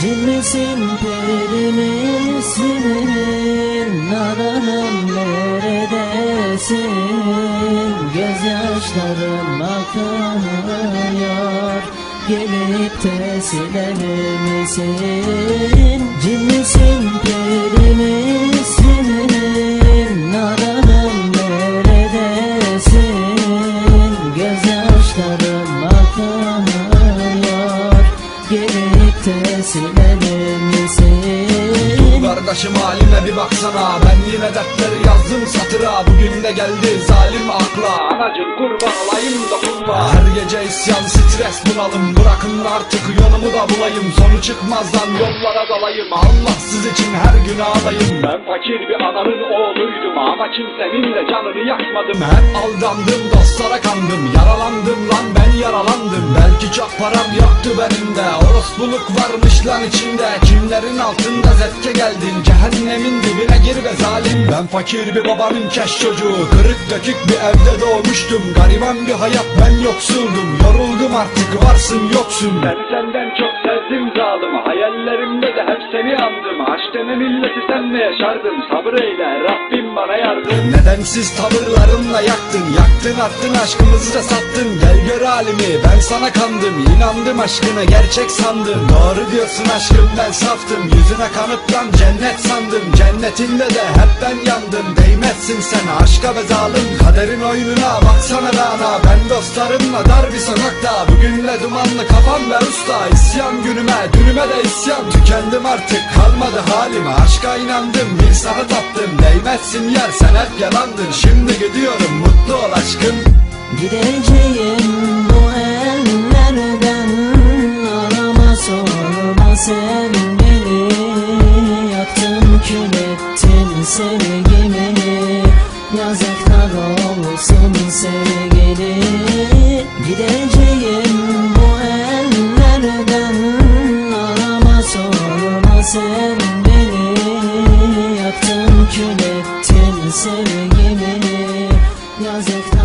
Cimrisin peri misin Nalanım neredesin? Gözyaşlarım akıyor Gelip de siler misin? Cimrisin peri Kardeşim halime bir baksana. Ben yine dertleri yazdım satıra. Bugün de geldi zalim akla. Anacım kurban olayım dokunma. Her gece isyan stres bunalım. Bırakın artık yolumu da bulayım. Sonu çıkmazdan yollara dalayım. Allah siz için her gün ağlayım Ben fakir bir ananın oğluydum Ama kimsenin de canını yakmadım. Hep aldandım dostlara kandım. Yaralandım lan ben yaralandım. Belki çok param yoktu benim de. Orospuluk varmış lan içinde. Kimlerin altında zetke geldin Cehennemin dibine gir ve zalim. Ben fakir bir babanın keş çocuğu. Kırık dökük bir evde doğmuştum. Gariban bir hayat ben yoksuldum Yoruldum artık varsın yoksun. Ben senden çok sevdim zalim. Hayallerimde de hep seni andım. Aşk denen illeti senle yaşardım. Sabır eyle Rabbim bana yardım. Nedensiz tavırlarınla yaktın? Yaktın attın aşkımızı da sattın gör halimi ben sana kandım. İnandım aşkına gerçek sandım. Doğru diyorsun aşkım ben saftım. Yüzüne kanıp lan cennet sandım. Cennetinde de hep ben yandım. Değmezsin sen aşka ve zalim. Kaderin oyununa baksana be ana Ben dostlarımla dar bir sokakta. Bugünle dumanlı kafam ve usta. İsyan günüme dünüme de isyan. Tükendim artık kalmadı halime. Aşka inandım bir sana taptım Değmezsin yer sen hep yalandın. Şimdi kül ettin sevgimi. Yazıklar olsun sevgili Gideceğim bu ellerden. Arama sorma sen beni. Yaktın kül ettin sevgimi. Olsun